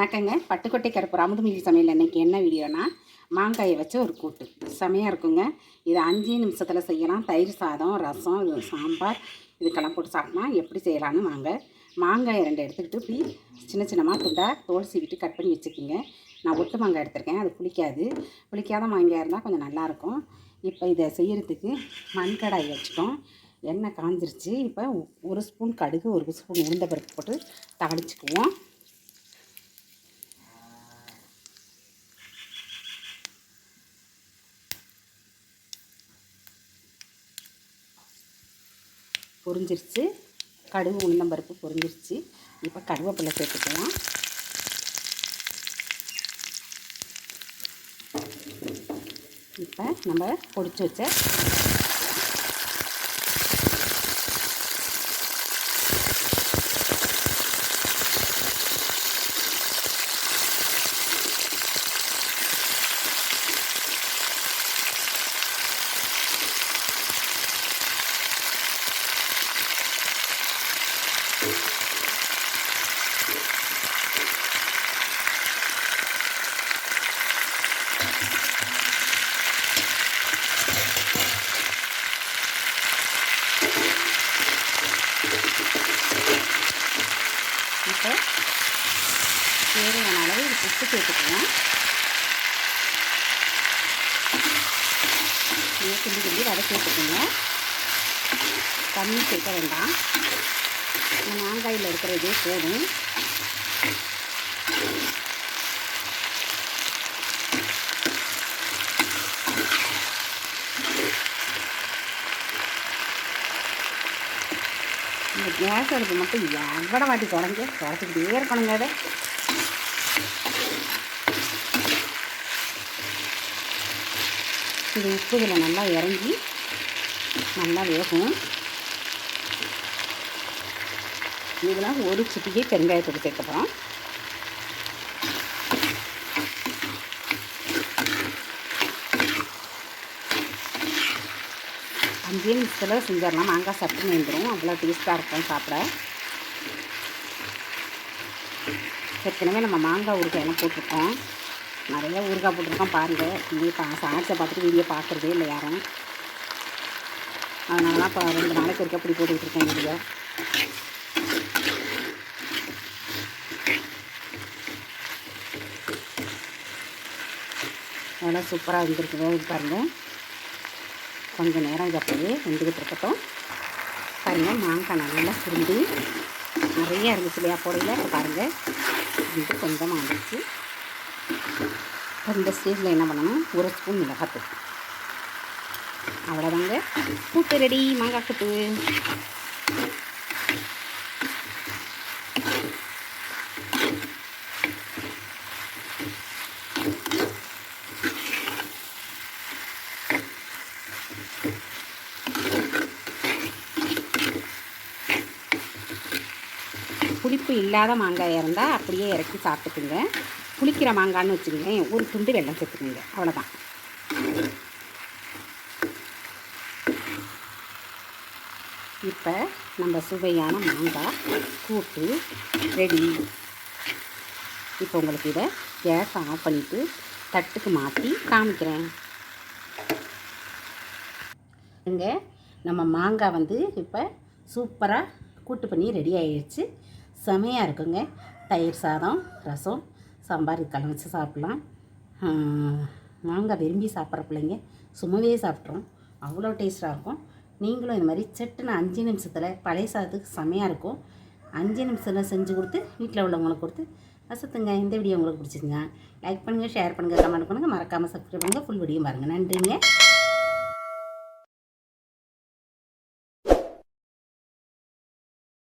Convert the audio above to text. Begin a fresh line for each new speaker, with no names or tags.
வணக்கங்க. பட்டுக்கொட்டை கருப்பு அமுதுமில்லி சமையல் இன்னைக்கு என்ன வீடியோனா மாங்காயை வச்சு ஒரு கூட்டு. செமையாக இருக்குங்க. இது அஞ்சு நிமிஷத்தில் செய்யலாம். தயிர் சாதம் ரசம் இது சாம்பார் இதுக்கெல்லாம் போட்டு சாப்பிட்லாம் எப்படி செய்யலான்னு வாங்க. மாங்காயை ரெண்டு எடுத்துக்கிட்டு இப்படி சின்ன சின்னமாக துண்டா தோல் சீவிட்டு கட் பண்ணி வச்சுக்கோங்க. நான் ஒட்டு மாங்காய் எடுத்திருக்கேன். அது புளிக்காது. புளிக்காத மாங்காய் இருந்தால் கொஞ்சம் நல்லாயிருக்கும் இப்போ இதை செய்கிறதுக்கு மண்கடாய் வச்சுட்டோம். எண்ணெய் காஞ்சிருச்சு. இப்போ ஒரு ஸ்பூன் கடுகு ஒரு ஸ்பூன் உளுந்த பருப்பு போட்டு தாளிச்சுக்குவோம். பொரிஞ்சிருச்சு. கடுகு உளுந்தம்பருப்பு பொரிஞ்சிருச்சு. இப்போ கருவேப்பிலை சேர்த்துக்கலாம். இப்போ நம்ம பொடிச்சு வச்ச இப்போ தேவையான அளவு இது உப்பு சேர்த்துக்கலாம். நீங்கள் கிண்டி கிண்டி வடை சேர்த்துக்கோங்க. தண்ணி சேர்க்க வேண்டாம். மாங்காயில் இருக்கிறதே போதும். இந்த கேஸ் அடுப்பு மட்டும் எவ்வளோ வாட்டி தொடங்க தொடச்சிக்கிட்டே இருக்கணுங்க அதை இது உப்பு இதில் நல்லா இறங்கி நல்லா வேகும் இதெல்லாம் ஒரு சிட்டிகை பெருங்காயத்தூள் சேர்க்க அஞ்சே நிமிஷத்தில் செஞ்சிடலாம். மாங்காய் சட்டு நேர்ந்துடும் அவ்வளோ டேஸ்ட்டாக இருக்கும் சாப்பிட. ஏற்கனவே நம்ம மாங்காய் ஊறுகாயெல்லாம் போட்டிருக்கோம். நிறைய ஊறுகாய் போட்டிருக்கோம் பாருங்கள் இங்கே பா சாட்சை பார்த்துட்டு வீடியோ பார்க்குறதே இல்லை யாரும். அதனால தான் இப்போ ரெண்டு நாளைக்கு இருக்க அப்படி போட்டுக்கிட்டு இருக்கேன் வீடியோ. நல்லா சூப்பராக வந்துருக்குது இது பாருங்கள் கொஞ்சம் நேரம் இதை அப்படியே வெந்துக்கிட்டு இருக்கட்டும். பாருங்கள் மாங்காய் நல்லா சுருண்டி. நிறையா இருந்துச்சு இல்லையா போடையில் இப்போ பாருங்கள் இது கொஞ்சமாக இருந்துச்சு இப்போ இந்த ஸ்டேஜில் என்ன பண்ணணும்? ஒரு ஸ்பூன் மிளகாத்தூள். அவ்வளோதாங்க கூட்டு ரெடி மாங்காய் கூட்டு. புளிப்பு இல்லாத மாங்காயாக இருந்தால் அப்படியே இறக்கி சாப்பிட்டுக்குங்க. புளிக்கிற மாங்கான்னு வச்சுக்கோங்க ஒரு துண்டு வெள்ளம் சேர்த்துக்குங்க. அவ்வளோதான் இப்போ நம்ம சுவையான மாங்காய் கூட்டு ரெடி இப்போ உங்களுக்கு இதை கேஸ் ஆஃப் பண்ணிவிட்டு தட்டுக்கு மாற்றி காமிக்கிறேன். இங்கே நம்ம மாங்காய் வந்து இப்போ சூப்பராக கூட்டு பண்ணி ரெடி ஆயிடுச்சு. செமையாக இருக்குங்க. தயிர் சாதம் ரசம் சாம்பார் இதுக்கெல்லாம் வச்சு சாப்பிட்லாம். ஆஹ், மாங்காய் விரும்பி சாப்பிட்ற பிள்ளைங்க சும்மாவே சாப்பிட்றோம். அவ்வளோ டேஸ்ட்டாக இருக்கும். நீங்களும் இந்த மாதிரி சட்டுன்னு அஞ்சு நிமிஷத்தில் பழைய சாதத்துக்கு செமையாக இருக்கும். அஞ்சு நிமிஷத்தில் செஞ்சு கொடுத்து வீட்டில் உள்ளவங்களுக்கு கொடுத்து வசத்துங்க இந்த வீடியோ உங்களுக்கு பிடிச்சிருங்க லைக் பண்ணுங்கள் ஷேர் பண்ணுங்கள் கமெண்ட் பண்ணுங்கள் மறக்காமல் சப்ஸ்கிரைப் பண்ணுங்கள் ஃபுல் வீடியோ பாருங்கள் நன்றிங்க.